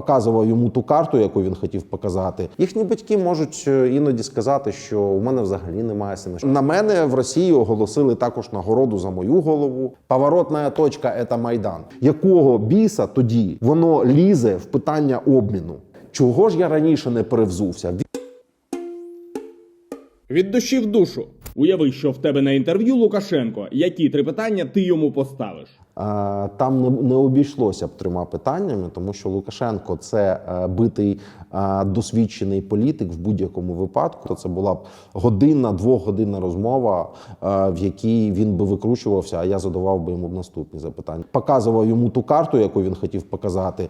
показував йому ту карту, яку він хотів показати. Їхні батьки можуть е, іноді сказати, що у мене взагалі немає сина. На мене в Росії оголосили також нагороду за мою голову. Поворотна точка це Майдан. Якого біса тоді воно лізе в питання обміну? Чого ж я раніше не перевзувся? Від душі в душу. Уяви, що в тебе на інтерв'ю Лукашенко. Які три питання ти йому поставиш? Е, Там не, не обійшлося б трьома питаннями, тому що Лукашенко це е, битий е, досвідчений політик в будь-якому випадку. Це була б годинна, двогодинна розмова, в якій він би викручувався, а я задавав би йому наступні запитання. Показував йому ту карту, яку він хотів показати.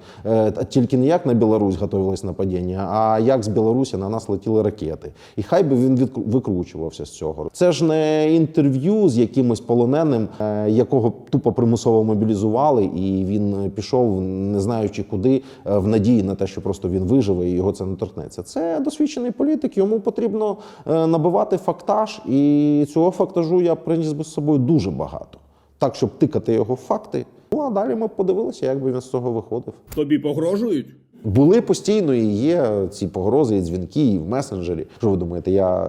Тільки не як на Білорусь готувалось нападіння, а як з Білорусі на нас летіли ракети. І хай би він викручувався з цього. Це ж не інтерв'ю з якимось полоненим, якого тупо примусово мобілізували, і він пішов, не знаючи куди, е, в надії на те, що просто він виживе і його це не торкнеться. Це досвідчений політик. Йому потрібно е, набивати фактаж, і цього фактажу я приніс би з собою дуже багато. Так, щоб тикати його в факти. Ну а далі ми подивилися, як би він з цього виходив. Тобі погрожують? Були постійно і є ці погрози, і дзвінки, і в месенджері. Що ви думаєте, я е,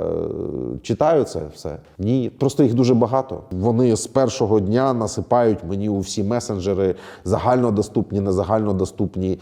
читаю це все? Ні, просто їх дуже багато. Вони з першого дня насипають мені у всі месенджери загальнодоступні, незагальнодоступні.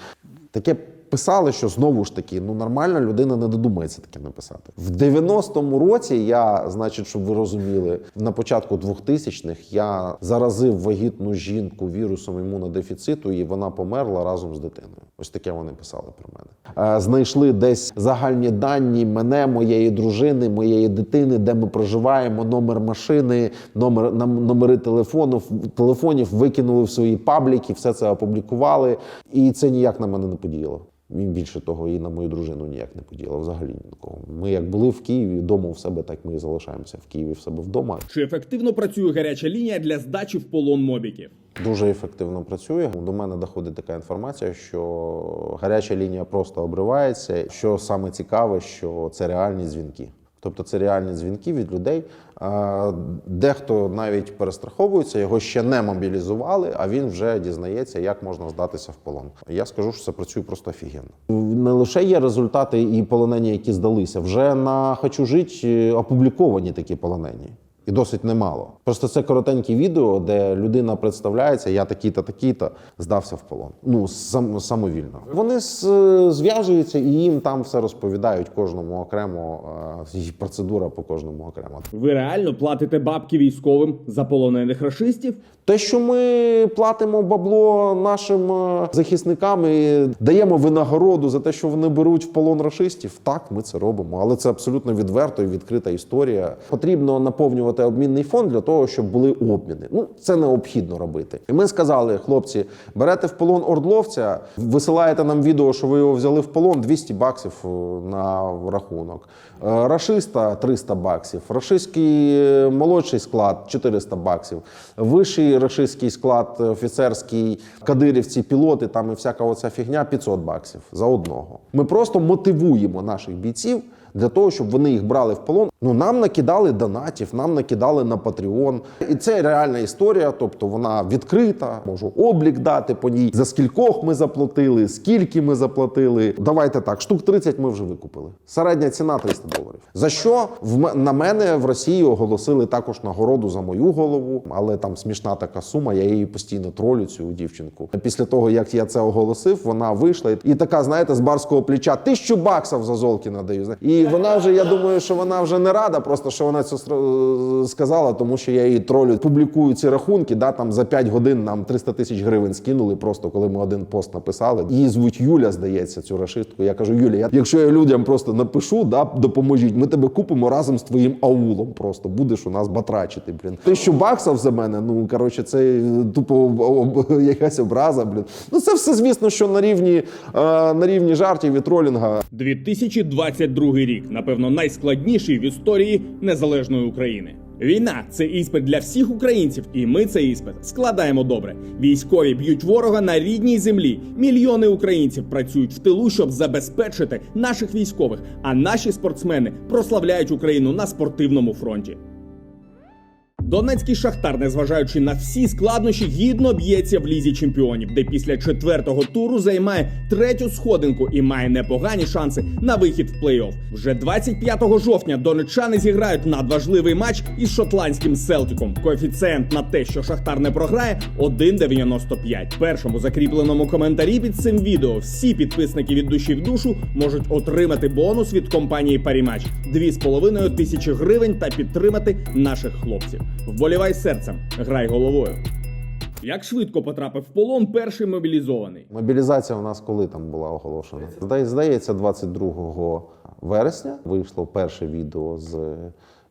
Таке писали, що знову ж таки, ну нормальна людина не додумається таке написати. В 90-му році я, значить, щоб ви розуміли, на початку 2000-х я заразив вагітну жінку вірусом імунодефіциту, і вона померла разом з дитиною. Ось таке вони писали про мене. Е, Знайшли десь загальні дані мене, моєї дружини, моєї дитини, де ми проживаємо, номер машини, номер номери телефонів, телефонів викинули в свої пабліки, все це опублікували, і це ніяк на мене не подіяло. І більше того, і на мою дружину ніяк не поділа. взагалі нікого. Ми як були в Києві вдома в себе, так ми і залишаємося в Києві в себе вдома. Чи ефективно працює гаряча лінія для здачі в полон мобіків? Дуже ефективно працює. До мене доходить така інформація, що гаряча лінія просто обривається. Що саме цікаве, що це реальні дзвінки. Тобто це реальні дзвінки від людей. Дехто навіть перестраховується, його ще не мобілізували, а він вже дізнається, як можна здатися в полон. Я скажу, що це працює просто офігенно. Не лише є результати і полонені, які здалися, вже на хочу жити опубліковані такі полонені. І досить немало. Просто це коротеньке відео, де людина представляється, я такий-то, такий-то, здався в полон. Ну, сам, самовільно. Вони з- зв'яжуються і їм там все розповідають кожному окремо, е, і процедура по кожному окремо. Ви реально платите бабки військовим за полонених рашистів? Те, що ми платимо бабло нашим е, захисникам і даємо винагороду за те, що вони беруть в полон рашистів, так ми це робимо. Але це абсолютно відверто і відкрита історія. Потрібно наповнювати обмінний фонд для того, щоб були обміни. Ну це необхідно робити. І ми сказали, хлопці, берете в полон ордловця, висилаєте нам відео, що ви його взяли в полон, 200 баксів е, на рахунок. Е, Рашиста 300 баксів, рашистський молодший склад 400 баксів, вищий рашистський склад, е, офіцерський, кадирівці, пілоти, там і всяка оця фігня 500 баксів за одного. Ми просто мотивуємо наших бійців для того, щоб вони їх брали в полон. Ну нам накидали донатів, нам накидали на Patreon. І це реальна історія, тобто вона відкрита. Можу облік дати по ній. За скількох ми заплатили, скільки ми заплатили. Давайте так, штук 30 ми вже викупили. Середня ціна 300 доларів. За що в на мене в Росії оголосили також нагороду за мою голову, але там смішна така сума. Я її постійно тролю цю дівчинку. Після того як я це оголосив, вона вийшла і така, знаєте, з барського плеча тисячу баксів за Золкіна даю. І вона вже, я думаю, що вона вже не рада, просто що вона це сказала, тому що я її тролю. Публікую ці рахунки. Да, там за 5 годин нам 300 тисяч гривень скинули, просто коли ми один пост написали. Її звуть Юля, здається, цю рашистку. Я кажу, Юля, я, якщо я людям просто напишу, да, допоможіть, ми тебе купимо разом з твоїм аулом. Просто будеш у нас батрачити. Блін. Тисячу баксів за мене. Ну коротше, це тупо якась образа. Блін. Ну це все, звісно, що на рівні, е, на рівні жартів і тролінга. 2022 рік, напевно, найскладніший в історії незалежної України. Війна це іспит для всіх українців, і ми цей іспит складаємо добре. Військові б'ють ворога на рідній землі. Мільйони українців працюють в тилу, щоб забезпечити наших військових. А наші спортсмени прославляють Україну на спортивному фронті. Донецький шахтар, незважаючи на всі складнощі, гідно б'ється в лізі чемпіонів, де після четвертого туру займає третю сходинку і має непогані шанси на вихід в плей-офф. Вже 25 жовтня донеччани зіграють надважливий матч із шотландським Селтиком. Коефіцієнт на те, що шахтар не програє, 1,95. В першому закріпленому коментарі під цим відео всі підписники від душі в душу можуть отримати бонус від компанії Парімач 2,5 тисячі гривень та підтримати наших хлопців. Вболівай серцем, грай головою. Як швидко потрапив в полон перший мобілізований? Мобілізація у нас коли там була оголошена? Здає- Здається, 22 вересня вийшло перше відео з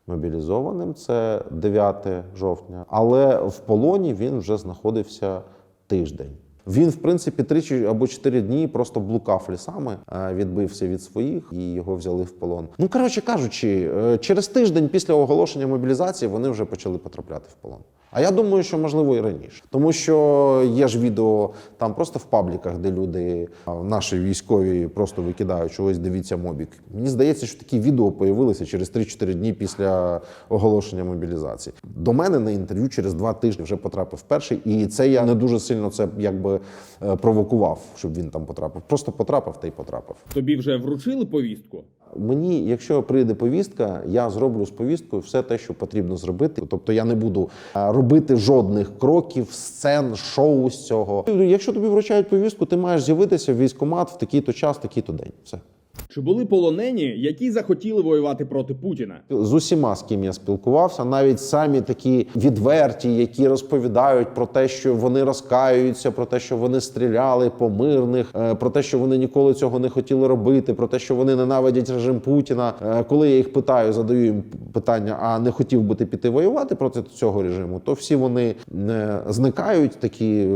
мобілізованим. Це 9 жовтня. Але в полоні він вже знаходився тиждень. Він, в принципі, три чи або чотири дні просто блукав лісами, е, відбився від своїх і його взяли в полон. Ну коротше кажучи, е, через тиждень після оголошення мобілізації вони вже почали потрапляти в полон. А я думаю, що можливо і раніше, тому що є ж відео там просто в пабліках, де люди, наші військові, просто викидають, що ось дивіться мобік. Мені здається, що такі відео появилися через 3-4 дні після оголошення мобілізації. До мене на інтерв'ю через два тижні вже потрапив перший, і це я не дуже сильно це якби провокував, щоб він там потрапив. Просто потрапив та й потрапив. Тобі вже вручили повістку? Мені, якщо прийде повістка, я зроблю з повісткою все те, що потрібно зробити. Тобто я не буду робити жодних кроків, сцен, шоу з цього. Якщо тобі вручають повістку, ти маєш з'явитися в військкомат в такий-то час, в такий-то день. Все. Чи були полонені, які захотіли воювати проти Путіна? З усіма, з ким я спілкувався, навіть самі такі відверті, які розповідають про те, що вони розкаюються, про те, що вони стріляли по мирних, е, про те, що вони ніколи цього не хотіли робити, про те, що вони ненавидять режим Путіна. Е, Коли я їх питаю, задаю їм питання: а не хотів би ти піти воювати проти цього режиму, то всі вони е, зникають, такі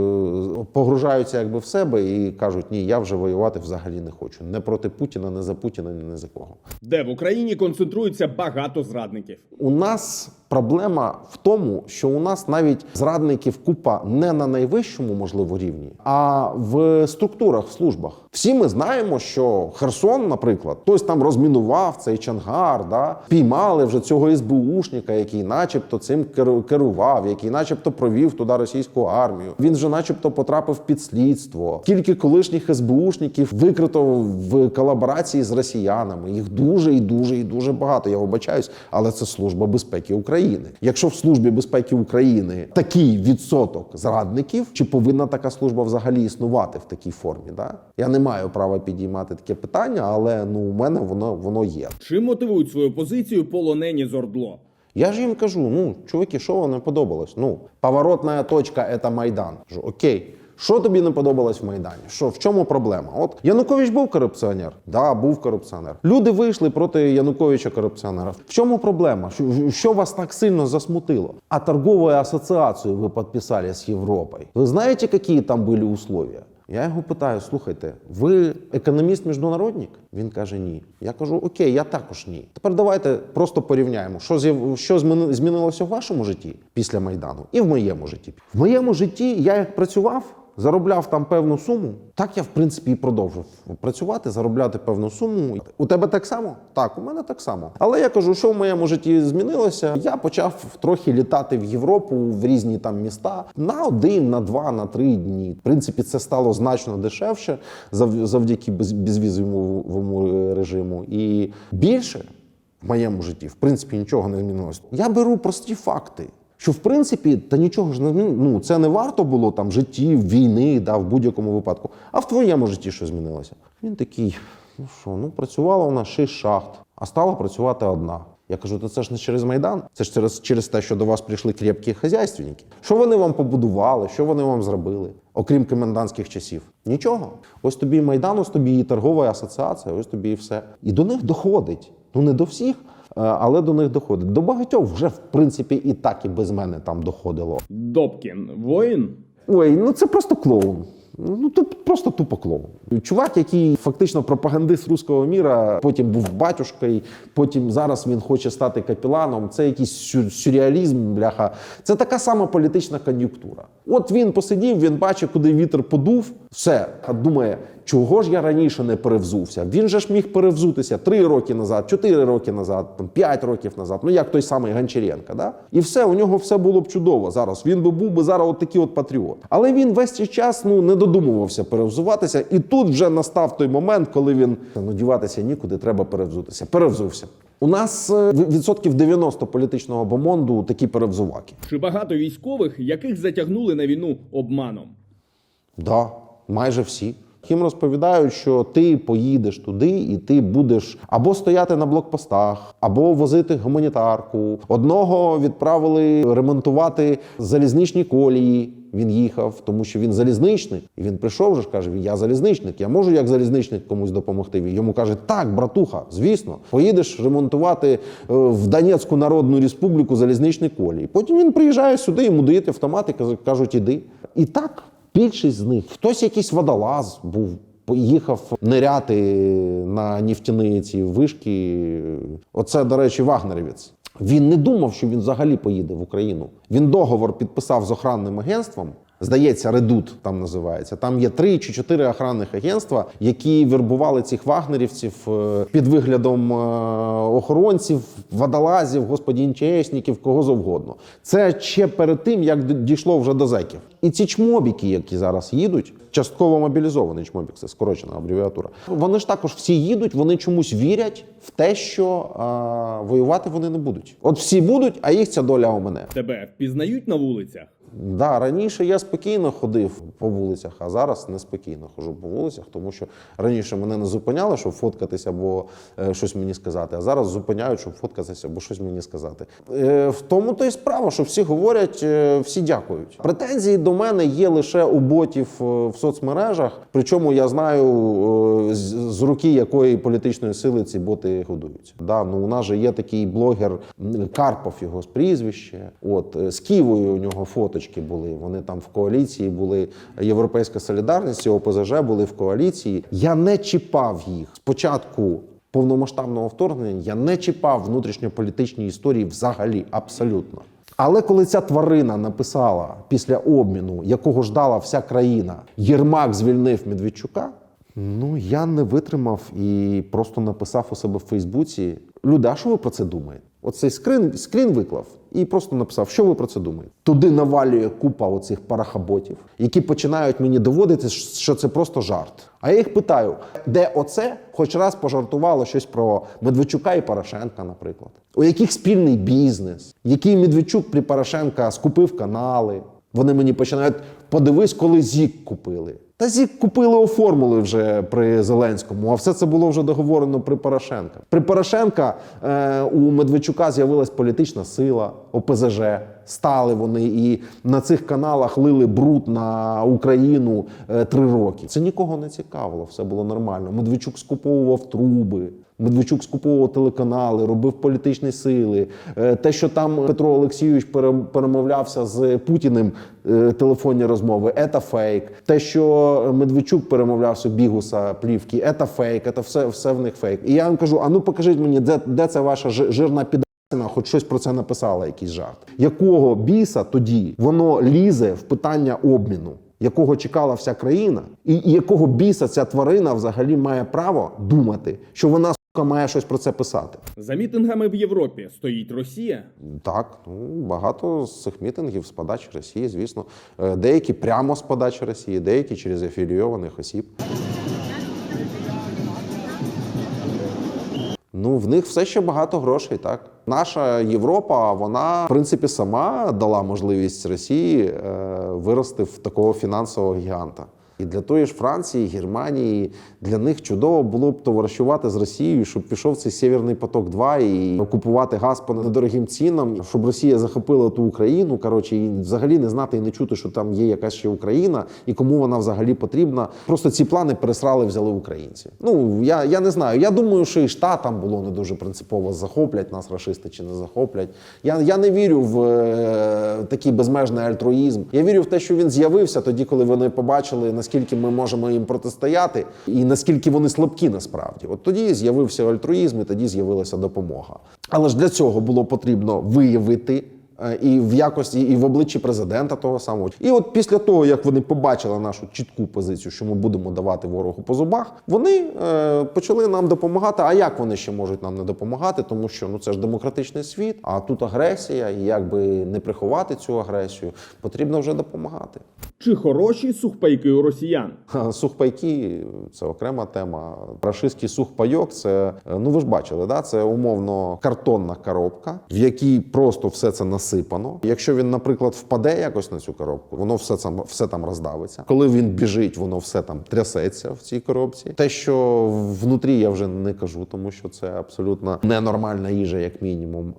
погружаються якби в себе і кажуть: ні, я вже воювати взагалі не хочу. Не проти Путіна, не за Путіна, ні за кого. Де в Україні концентрується багато зрадників? У нас проблема в тому, що у нас навіть зрадників купа не на найвищому, можливо, рівні, а в структурах, в службах. Всі ми знаємо, що Херсон, наприклад, хтось там розмінував цей чангар, да? піймали вже цього СБУшника, який, начебто, цим керу- керував, який, начебто, провів туди російську армію. Він вже, начебто, потрапив під слідство. Кілька колишніх СБУшників викрито в колаборації з росіянами. Їх дуже і дуже і дуже багато. Я вибачаюсь, але це служба безпеки України. Якщо в службі безпеки України такий відсоток зрадників, чи повинна така служба взагалі існувати в такій формі? Да? Я не маю права підіймати таке питання, але ну у мене воно воно є. Чим мотивують свою позицію полонені з Ордло? Я ж їм кажу: ну, чуваки, що вам не подобалось? Ну, поворотна точка це Майдан. Кажу, окей. Що тобі не подобалось в Майдані? Що в чому проблема? От Янукович був корупціонер? Да, був корупціонер. Люди вийшли проти Януковича корупціонера. В чому проблема? Що, що вас так сильно засмутило? А торгову асоціацію ви підписали з Європою. Ви знаєте, які там були условия? Я його питаю: слухайте, ви економіст-міжнародник? Він каже, ні. Я кажу, окей, я також ні. Тепер давайте просто порівняємо, що що зміни- змінилося в вашому житті після Майдану і в моєму житті. В моєму житті я як працював. Заробляв там певну суму, так я в принципі і продовжив працювати, заробляти певну суму. У тебе так само? Так, у мене так само. Але я кажу, що в моєму житті змінилося. Я почав трохи літати в Європу в різні там міста на один, на два, на три дні. В принципі, це стало значно дешевше зав- завдяки без- безвізовому режиму. І більше в моєму житті, в принципі, нічого не змінилося. Я беру прості факти. Що в принципі, та нічого ж не. Ну це не варто було там житті, війни, да, в будь-якому випадку. А в твоєму житті що змінилося? Він такий: ну що, ну працювала нас шість шахт, а стала працювати одна. Я кажу, то це ж не через Майдан, це ж через, через те, що до вас прийшли крепкі хазяйственники. Що вони вам побудували, що вони вам зробили, окрім комендантських часів? Нічого. Ось тобі і Майдан, ось тобі і торгова асоціація, ось тобі і все. І до них доходить. Ну не до всіх, але до них доходить. До багатьох вже в принципі і так, і без мене там доходило. Добкін, воїн? Ой, ну це просто клоун. Ну тут просто тупо клоун. Чувак, який фактично пропагандист руського міра, потім був батюшкою, потім зараз він хоче стати капіланом. Це якийсь сю- сюрреалізм, бляха. Це така сама політична кон'юнктура. От він посидів, він бачить, куди вітер подув, все, а думає, чого ж я раніше не перевзувся? Він же ж міг перевзутися 3 роки назад, 4 роки назад, там, 5 років назад, ну як той самий Гончаренко. Да? І все, у нього все було б чудово зараз. Він би був би зараз от такий от патріот. Але він весь цей час ну, не додумувався перевзуватися. І тут вже настав той момент, коли він ну, діватися нікуди, треба перевзутися. Перевзувся. У нас е, відсотків 90 політичного бомонду такі перевзуваки. Чи багато військових, яких затягнули на війну обманом? Да, майже всі. Їм розповідають, що ти поїдеш туди, і ти будеш або стояти на блокпостах, або возити гуманітарку. Одного відправили ремонтувати залізничні колії. Він їхав, тому що він залізничник. І він прийшов вже каже: Я залізничник, я можу як залізничник комусь допомогти. Йому каже, так, братуха, звісно, поїдеш ремонтувати е, в Донецьку Народну Республіку залізничні колії. Потім він приїжджає сюди, йому дають автомат і кажуть, іди. І так більшість з них. Хтось якийсь водолаз був. Поїхав ниряти на нефтяні вишки. Оце, до речі, вагнерівець. Він не думав, що він взагалі поїде в Україну. Він договор підписав з охранним агентством. Здається, редут там називається. Там є три чи чотири охранних агентства, які вербували цих вагнерівців е, під виглядом е, охоронців, водолазів, господі НЧСників, кого завгодно. Це ще перед тим, як дійшло вже до зеків. І ці чмобіки, які зараз їдуть, частково мобілізований чмобік, це скорочена абревіатура. Вони ж також всі їдуть, вони чомусь вірять в те, що е, воювати вони не будуть. От всі будуть, а їх ця доля у мене. Тебе впізнають на вулицях? Да, раніше я спокійно ходив по вулицях, а зараз неспокійно ходжу по вулицях, тому що раніше мене не зупиняли, щоб фоткатися або е, щось мені сказати, а зараз зупиняють, щоб фоткатися або щось мені сказати. Е, в тому то і справа, що всі говорять, е, всі дякують. Претензії до мене є лише у ботів в соцмережах. Причому я знаю з, руки якої політичної сили ці боти годуються. Да, ну у нас же є такий блогер Карпов, його з прізвище. От з Києвою у нього фоточки були. Вони там в коаліції були. Європейська солідарність і ОПЗЖ були в коаліції. Я не чіпав їх спочатку. Повномасштабного вторгнення я не чіпав внутрішньополітичні історії взагалі абсолютно. Але коли ця тварина написала після обміну, якого ждала вся країна, Єрмак звільнив Медведчука, ну я не витримав і просто написав у себе в Фейсбуці: Люди, а що ви про це думаєте? Оцей скрин, скрін виклав і просто написав, що ви про це думаєте. Туди навалює купа оцих парахаботів, які починають мені доводити, що це просто жарт. А я їх питаю, де оце хоч раз пожартувало щось про Медведчука і Порошенка, наприклад. У яких спільний бізнес, який Медведчук при Порошенка скупив канали. Вони мені починають подивись, коли зік купили. Та зік купили оформили вже при Зеленському, а все це було вже договорено при Порошенка. При Порошенка е, у Медведчука з'явилась політична сила, ОПЗЖ. Стали вони і на цих каналах лили бруд на Україну е, три роки. Це нікого не цікавило, все було нормально. Медведчук скуповував труби. Медведчук скуповував телеканали, робив політичні сили. Е, Те, що там Петро Олексійович пере- перемовлявся з Путіним е, телефонні розмови, це фейк. Те, що Медведчук перемовлявся бігуса плівки, це фейк, це все, все в них фейк. І я вам кажу: а ну покажіть мені, де, де це ваша жирна піда. Хоч щось про це написала, якийсь жарт. Якого біса тоді воно лізе в питання обміну, якого чекала вся країна, і, і якого біса ця тварина взагалі має право думати, що вона має щось про це писати? За мітингами в Європі стоїть Росія. Так, ну багато з цих мітингів з подачі Росії, звісно, Е, деякі прямо з подачі Росії, деякі через афілійованих осіб. Ну, в них все ще багато грошей, так. Наша Європа, вона в принципі сама дала можливість Росії е, вирости в такого фінансового гіганта. І для тої ж Франції, Германії для них чудово було б товаришувати з Росією, щоб пішов цей Сєвєрний поток 2 і купувати газ по недорогим цінам, щоб Росія захопила ту Україну. Коротше, і взагалі не знати і не чути, що там є якась ще Україна і кому вона взагалі потрібна. Просто ці плани пересрали, взяли українці. Ну я, я не знаю. Я думаю, що і штатам було не дуже принципово захоплять нас рашисти чи не захоплять. Я, я не вірю в е, такий безмежний альтруїзм. Я вірю в те, що він з'явився тоді, коли вони побачили, наскільки ми можемо їм протистояти, і наскільки вони слабкі насправді. От тоді з'явився альтруїзм, і тоді з'явилася допомога. Але ж для цього було потрібно виявити і в якості, і в обличчі президента того самого. І от після того, як вони побачили нашу чітку позицію, що ми будемо давати ворогу по зубах, вони е, почали нам допомагати. А як вони ще можуть нам не допомагати? Тому що ну це ж демократичний світ, а тут агресія, і якби не приховати цю агресію, потрібно вже допомагати. Чи хороші сухпайки у росіян? Ха, Сухпайки це окрема тема. Рашистський сухпайок це ну ви ж бачили, да? це умовно картонна коробка, в якій просто все це насипано. Якщо він, наприклад, впаде якось на цю коробку, воно все там все там роздавиться. Коли він біжить, воно все там трясеться в цій коробці. Те, що внутрі, я вже не кажу, тому що це абсолютно ненормальна їжа, як мінімум.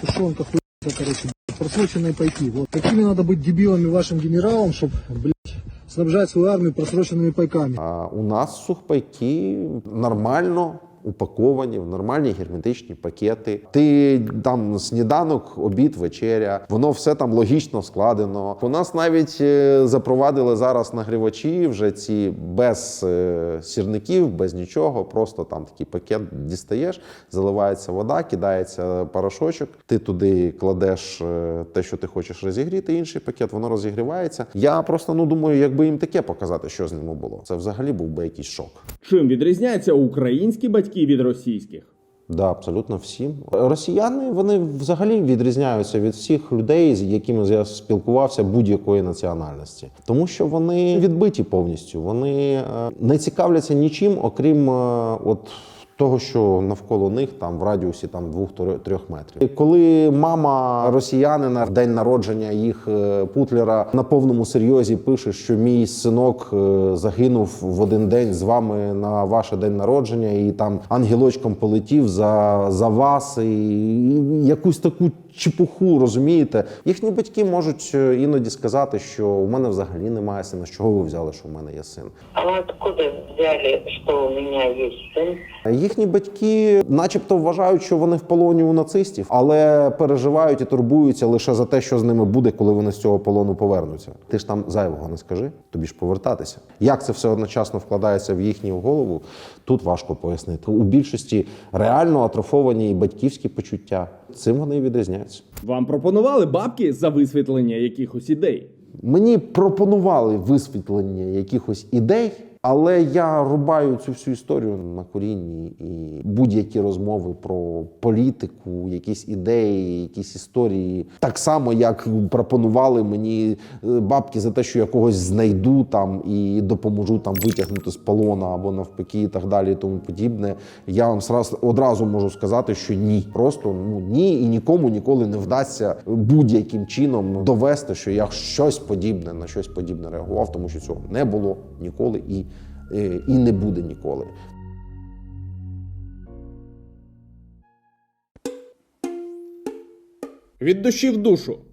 Тушенка хуйня, короче, блядь, просроченные пайки. Вот какими надо быть дебилами вашим генералам, чтобы, блядь, снабжать свою армию просроченными пайками. А у нас сухпайки нормально упаковані в нормальні герметичні пакети. Ти там сніданок, обід, вечеря. Воно все там логічно складено. У нас навіть е, запровадили зараз нагрівачі вже ці без е, сірників, без нічого. Просто там такий пакет дістаєш, заливається вода, кидається порошочок. Ти туди кладеш е, те, що ти хочеш розігріти. Інший пакет воно розігрівається. Я просто ну думаю, якби їм таке показати, що з ними було. Це взагалі був би якийсь шок. Чим відрізняються українські батьки від російських? Да, абсолютно всім. Росіяни вони взагалі відрізняються від всіх людей, з якими я спілкувався будь-якої національності, тому що вони відбиті повністю. Вони е, не цікавляться нічим, окрім е, от. Того, що навколо них там в радіусі там двох-трьох метрів. І Коли мама росіянина в день народження їх е, путлера на повному серйозі пише, що мій синок е, загинув в один день з вами на ваше день народження, і там ангелочком полетів за, за вас, і якусь таку чепуху, розумієте? Їхні батьки можуть е, іноді сказати, що у мене взагалі немає сина. З чого ви взяли, що у мене є син? А вы откуда взяли, что у меня есть сын? Їхні батьки, начебто, вважають, що вони в полоні у нацистів, але переживають і турбуються лише за те, що з ними буде, коли вони з цього полону повернуться. Ти ж там зайвого не скажи, тобі ж повертатися. Як це все одночасно вкладається в їхню голову? Тут важко пояснити. У більшості реально атрофовані батьківські почуття. Цим вони і відрізняються. Вам пропонували бабки за висвітлення якихось ідей? Мені пропонували висвітлення якихось ідей, але я рубаю цю всю історію на корінні і будь-які розмови про політику, якісь ідеї, якісь історії, так само як пропонували мені е, бабки за те, що я когось знайду там і допоможу там витягнути з полона або навпаки, і так далі, і тому подібне. Я вам сраз- одразу можу сказати, що ні, просто ну ні, і нікому ніколи не вдасться будь-яким чином довести, що я щось подібне на щось подібне реагував, тому що цього не було ніколи і, і не буде ніколи. Від душі в душу.